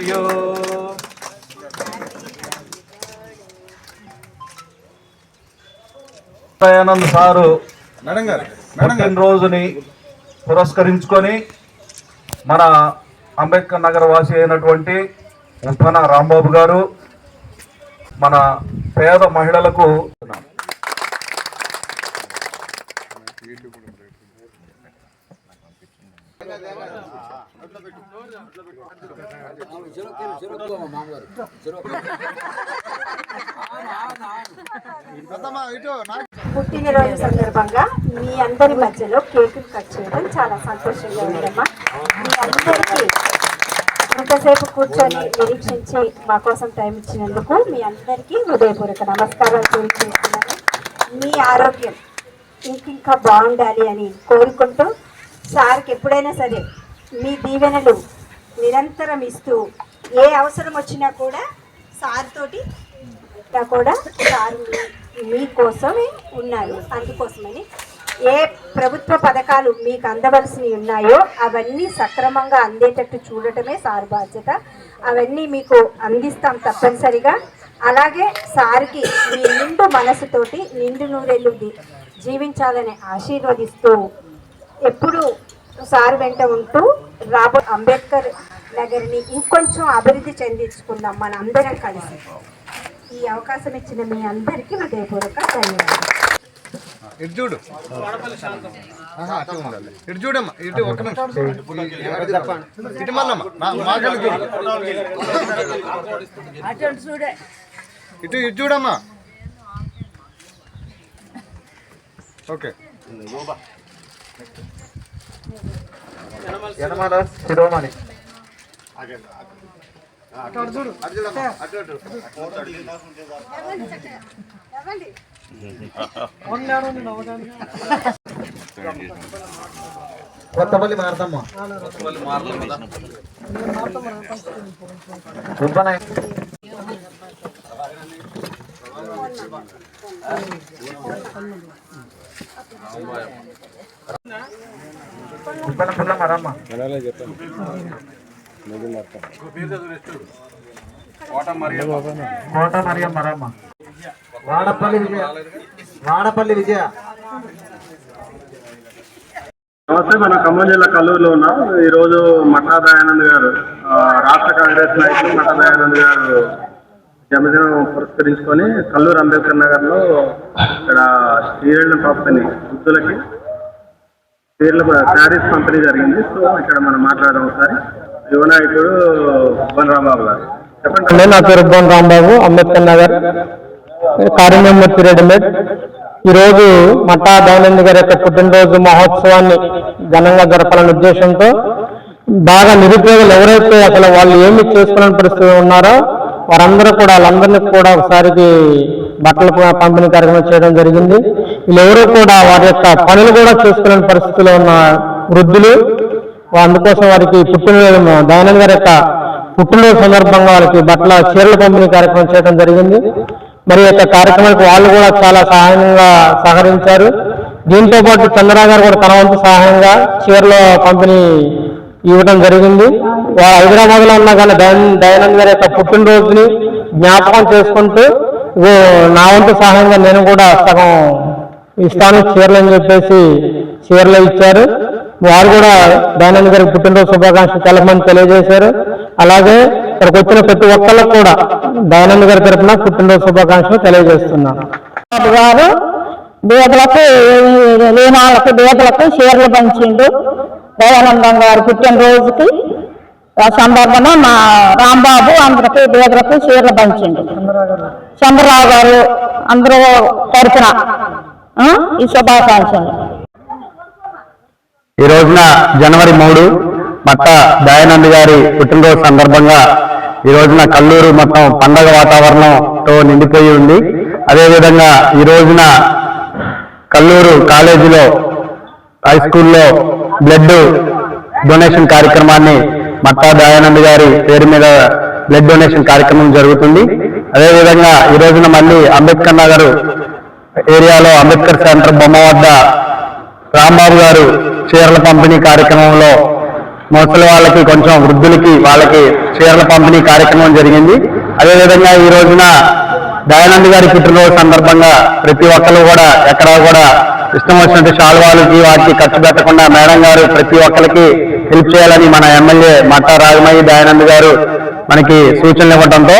you. Dayanand sir పుట్టినరోజుని పురస్కరించుకొని మన అంబేద్కర్ నగర్ వాసి అయినటువంటి ఉప్పన రాంబాబు గారు మన పేద మహిళలకు పుట్టినరోజు సందర్భంగా మీ అందరి మధ్యలో కేక్ కట్ చేయడం చాలా సంతోషంగా ఉందమ్మా. మీ అందరికీ ఇంతసేపు కూర్చొని నిరీక్షించి మా కోసం టైం ఇచ్చినందుకు మీ అందరికీ హృదయపూర్వక నమస్కారాలు తెలియజేస్తున్నాను. మీ ఆరోగ్యం ఇంకింకా బాగుండాలి అని కోరుకుంటూ సార్కి ఎప్పుడైనా సరే మీ దీవెనలు నిరంతరం ఇస్తూ ఏ అవసరం వచ్చినా కూడా సార్ తోటి కూడా సార్ మీకోసమే ఉన్నారు. అందుకోసమని ఏ ప్రభుత్వ పథకాలు మీకు అందవలసినవి ఉన్నాయో అవన్నీ సక్రమంగా అందేటట్టు చూడటమే సార్ బాధ్యత. అవన్నీ మీకు అందిస్తాం తప్పనిసరిగా. అలాగే సార్కి మీ నిండు మనసుతోటి నిండు నూరేళ్ళు జీవించాలని ఆశీర్వదిస్తూ ఎప్పుడూ సార్ వెంట ఉంటూ రాబో అంబేద్కర్ నగర్ని ఇంకొంచెం అభివృద్ధి చెందించుకుందాం మన అందరం కలిసి. ఈ అవకాశం ఇచ్చిన మీ అందరికీ హృదయపూర్వక ధన్యవాదాలు. ఇటు చూడు. ఇటు చూడమ్మా ఇటు ఒక్క ఇటు మళ్ళమ్మా చూడు. ఇటు ఇటు చూడమ్మా. ఓకే. యనమల శిరోమణి. కొత్తపల్లి మారతమ్మ. ఉప్పన కోట మరియమ్మ రమ్మ. వాడపల్లి విజయ. వాడపల్లి విజయ. నమస్తే మన ఖమ్మం జిల్లా కల్లూరులో ఉన్నాం. ఈరోజు మఠా దయానంద్ గారు రాష్ట్ర కాంగ్రెస్ నాయకులు మఠా దయానంద్ గారు జన్మదినం పురస్కరించుకొని కల్లూరు అంబేద్కర్ నగర్లో ఇక్కడ స్టీల్ పంపిణీ వృద్ధులకి చీరల శారీస్ పంపిణీ జరిగింది. సో ఇక్కడ మనం మాట్లాడడం ఒకసారి. యువనాయకుడు భువన్ రాంబాబు గారు. చెప్పండి. నా పేరు భువన్ రాంబాబు అంబేద్కర్ నగర్. కారుణ్యమూర్తి రెడీమేడ్ ఈరోజు మఠా దయానంద్ గారి యొక్క పుట్టినరోజు మహోత్సవాన్ని ఘనంగా జరపాలనే ఉద్దేశంతో బాగా నిరుపేదలు ఎవరైతే అసలు వాళ్ళు ఏమి చేసుకోలేని పరిస్థితి ఉన్నారో వారందరూ కూడా వాళ్ళందరినీ కూడా ఒకసారికి బట్టల పంపిణీ కార్యక్రమం చేయడం జరిగింది. వీళ్ళెవరూ కూడా వారి యొక్క పనులు కూడా చూసుకునే పరిస్థితిలో ఉన్న వృద్ధులు అందుకోసం వారికి పుట్టినరోజు దయానంద గారి యొక్క పుట్టినరోజు సందర్భంగా వాళ్ళకి బట్టల చీరల పంపిణీ కార్యక్రమం చేయడం జరిగింది. మరి యొక్క కార్యక్రమానికి వాళ్ళు కూడా చాలా సహాయంగా సహకరించారు. దీంతో పాటు చంద్ర గారు కూడా తన వంతు సహాయంగా చీరల పంపిణీ ఇవ్వడం జరిగింది. హైదరాబాద్లో ఉన్న కానీ దయాన్- దయానంద్ గారి యొక్క పుట్టినరోజుని జ్ఞాపకం చేసుకుంటూ నా వంతు సహాయంగా నేను కూడా సగం ఇస్తాను చీరలు అని చెప్పేసి చీరలు ఇచ్చారు. వారు కూడా దయానంద గారికి పుట్టినరోజు శుభాకాంక్షలు తెలపమని తెలియజేశారు. అలాగే ఇక్కడికి వచ్చిన ప్రతి ఒక్కళ్ళకు కూడా దయానంద గారి తరఫున పుట్టినరోజు శుభాకాంక్షలు తెలియజేస్తున్నాను గారు బీదలకు లీనాలకు బీదలకు చీరలు పంచిండు. దయానందం గారు పుట్టినరోజుకి ఆ మా రాంబాబు అందరికీ బీదలకు చీరలు పంచిండు. చంద్రరావు గారు అందరూ తరపున ఈ శుభాకాంక్షలు. ఈ రోజున జనవరి మూడు మట్ట దయానంద్ గారి పుట్టినరోజు సందర్భంగా ఈ రోజున కల్లూరు మొత్తం పండగ వాతావరణంతో నిండిపోయి ఉంది. అదేవిధంగా ఈ రోజున కల్లూరు కాలేజీలో హై స్కూల్లో బ్లడ్ డొనేషన్ కార్యక్రమాన్ని మట్టా దయానంద్ గారి పేరు మీద బ్లడ్ డొనేషన్ కార్యక్రమం జరుగుతుంది. అదేవిధంగా ఈ రోజున మళ్ళీ అంబేద్కర్ నగర్ ఏరియాలో అంబేద్కర్ సెంటర్ బొమ్మ వద్ద రాంబాబు గారు చీరల పంపిణీ కార్యక్రమంలో ముసలి వాళ్ళకి కొంచెం వృద్ధులకి వాళ్ళకి చీరల పంపిణీ కార్యక్రమం జరిగింది. అదేవిధంగా ఈ రోజున దయానంద్ గారి పుట్టినరోజు సందర్భంగా ప్రతి ఒక్కరు కూడా ఎక్కడా కూడా ఇష్టం వచ్చినట్టు శాల్వాలకి వాటికి ఖర్చు పెట్టకుండా మేడం గారు ప్రతి ఒక్కరికి హెల్ప్ చేయాలని మన ఎమ్మెల్యే మట్టా రాజమయ్య దయానంద్ గారు మనకి సూచనలు ఇవ్వడంతో